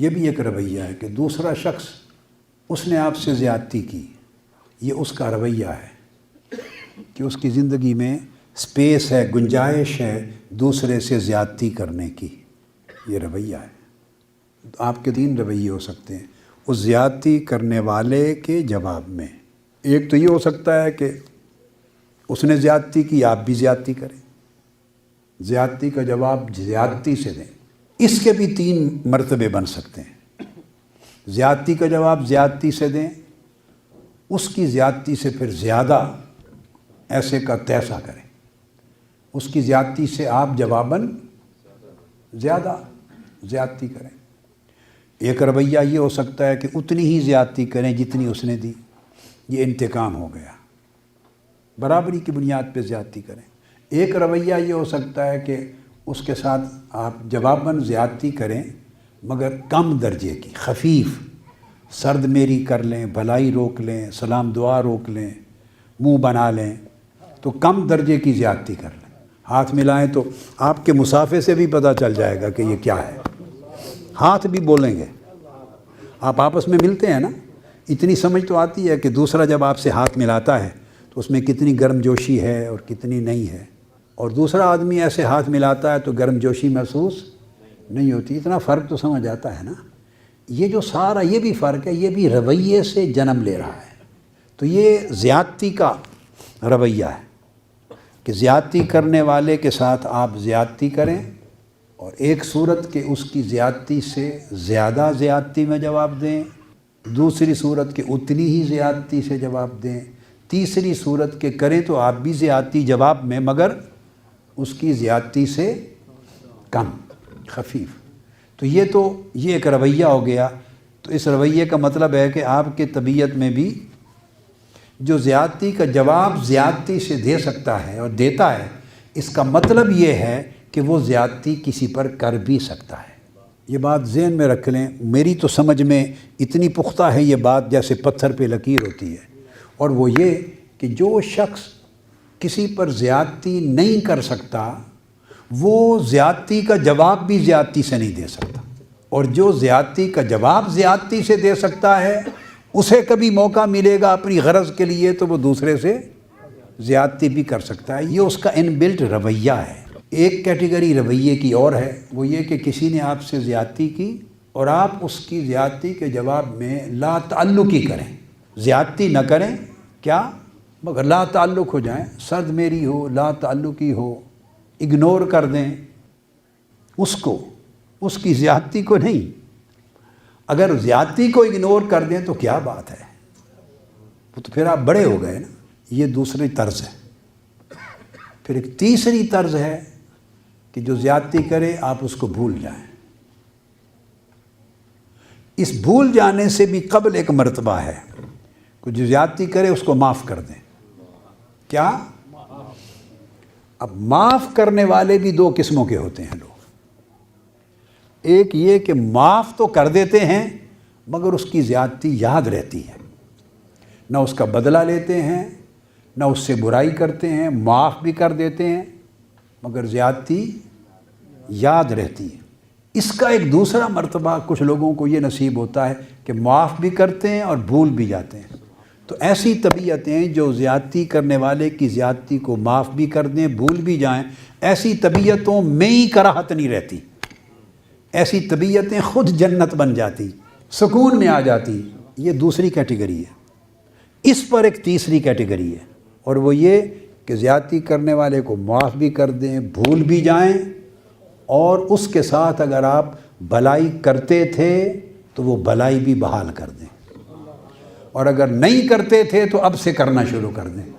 یہ بھی ایک رویہ ہے کہ دوسرا شخص اس نے آپ سے زیادتی کی، یہ اس کا رویہ ہے کہ اس کی زندگی میں سپیس ہے، گنجائش ہے دوسرے سے زیادتی کرنے کی، یہ رویہ ہے۔ آپ کے تین رویے ہو سکتے ہیں، اس زیادتی کرنے والے کے جواب میں۔ ایک تو یہ ہو سکتا ہے کہ اس نے زیادتی کی، آپ بھی زیادتی کریں۔ زیادتی کا جواب زیادتی سے دیں۔ اس کے بھی تین مرتبے بن سکتے ہیں۔ زیادتی کا جواب زیادتی سے دیں، اس کی زیادتی سے پھر زیادہ ایسے کا تیسا کریں۔ اس کی زیادتی سے آپ جواباً زیادہ زیادتی کریں۔ ایک رویہ یہ ہو سکتا ہے کہ اتنی ہی زیادتی کریں جتنی اس نے دی۔ یہ انتقام ہو گیا۔ برابری کی بنیاد پہ زیادتی کریں۔ ایک رویہ یہ ہو سکتا ہے کہ اس کے ساتھ آپ جواباً زیادتی کریں، مگر کم درجے کی، خفیف۔ سرد میری کر لیں، بھلائی روک لیں، سلام دعا روک لیں، منہ بنا لیں، تو کم درجے کی زیادتی کر لیں۔ ہاتھ ملائیں تو آپ کے مسافے سے بھی پتہ چل جائے گا کہ یہ کیا ہے۔ ہاتھ بھی بولیں گے۔ آپ آپس میں ملتے ہیں نا؟ اتنی سمجھ تو آتی ہے کہ دوسرا جب آپ سے ہاتھ ملاتا ہے تو اس میں کتنی گرم جوشی ہے اور کتنی نہیں ہے۔ اور دوسرا آدمی ایسے ہاتھ ملاتا ہے تو گرم جوشی محسوس نہیں ہوتی، اتنا فرق تو سمجھ آتا ہے نا۔ یہ جو سارا، یہ بھی فرق ہے، یہ بھی رویے سے جنم لے رہا ہے۔ تو یہ زیادتی کا رویہ ہے کہ زیادتی کرنے والے کے ساتھ آپ زیادتی کریں اور ایک صورت کے اس کی زیادتی سے زیادہ زیادتی میں جواب دیں، دوسری صورت کے اتنی ہی زیادتی سے جواب دیں، تیسری صورت کے کریں تو آپ بھی زیادتی جواب میں، مگر اس کی زیادتی سے کم، خفیف۔ تو یہ تو، یہ ایک رویہ ہو گیا۔ تو اس رویے کا مطلب ہے کہ آپ کے طبیعت میں بھی جو زیادتی کا جواب زیادتی سے دے سکتا ہے اور دیتا ہے، اس کا مطلب یہ ہے کہ وہ زیادتی کسی پر کر بھی سکتا ہے۔ یہ بات ذہن میں رکھ لیں، میری تو سمجھ میں اتنی پختہ ہے یہ بات جیسے پتھر پہ لکیر ہوتی ہے۔ اور وہ یہ کہ جو شخص کسی پر زیادتی نہیں کر سکتا، وہ زیادتی کا جواب بھی زیادتی سے نہیں دے سکتا۔ اور جو زیادتی کا جواب زیادتی سے دے سکتا ہے، اسے کبھی موقع ملے گا اپنی غرض کے لیے تو وہ دوسرے سے زیادتی بھی کر سکتا ہے۔ یہ اس کا ان بلٹ رویہ ہے۔ ایک کیٹیگری رویے کی اور ہے، وہ یہ کہ کسی نے آپ سے زیادتی کی اور آپ اس کی زیادتی کے جواب میں لا تعلقی کریں۔ زیادتی نہ کریں، کیا؟ مگر لا تعلق ہو جائیں، سرد میری ہو، لا تعلقی ہو اگنور کر دیں اس کو، اس کی زیادتی کو نہیں۔ اگر زیادتی کو اگنور کر دیں تو کیا بات ہے؟ وہ تو پھر آپ بڑے ہو گئے نا، یہ دوسری طرز ہے۔ پھر ایک تیسری طرز ہے کہ جو زیادتی کرے، آپ اس کو بھول جائیں۔ اس بھول جانے سے بھی قبل ایک مرتبہ ہے کہ جو زیادتی کرے، اس کو معاف کر دیں۔ کیا؟ اب معاف کرنے والے بھی دو قسموں کے ہوتے ہیں لوگ۔ ایک یہ کہ معاف تو کر دیتے ہیں، مگر اس کی زیادتی یاد رہتی ہے۔ نہ اس کا بدلہ لیتے ہیں، نہ اس سے برائی کرتے ہیں، معاف بھی کر دیتے ہیں، مگر زیادتی یاد رہتی ہے۔ اس کا ایک دوسرا مرتبہ کچھ لوگوں کو یہ نصیب ہوتا ہے کہ معاف بھی کرتے ہیں اور بھول بھی جاتے ہیں۔ تو ایسی طبیعتیں جو زیادتی کرنے والے کی زیادتی کو معاف بھی کر دیں، بھول بھی جائیں، ایسی طبیعتوں میں ہی کراہت نہیں رہتی۔ ایسی طبیعتیں خود جنت بن جاتی، سکون میں آ جاتی۔ یہ دوسری کیٹیگری ہے۔ اس پر ایک تیسری کیٹیگری ہے۔ اور وہ یہ کہ زیادتی کرنے والے کو معاف بھی کر دیں، بھول بھی جائیں۔ اور اس کے ساتھ اگر آپ بلائی کرتے تھے تو وہ بلائی بھی بحال کر دیں۔ اور اگر نہیں کرتے تھے تو اب سے کرنا شروع کر دیں۔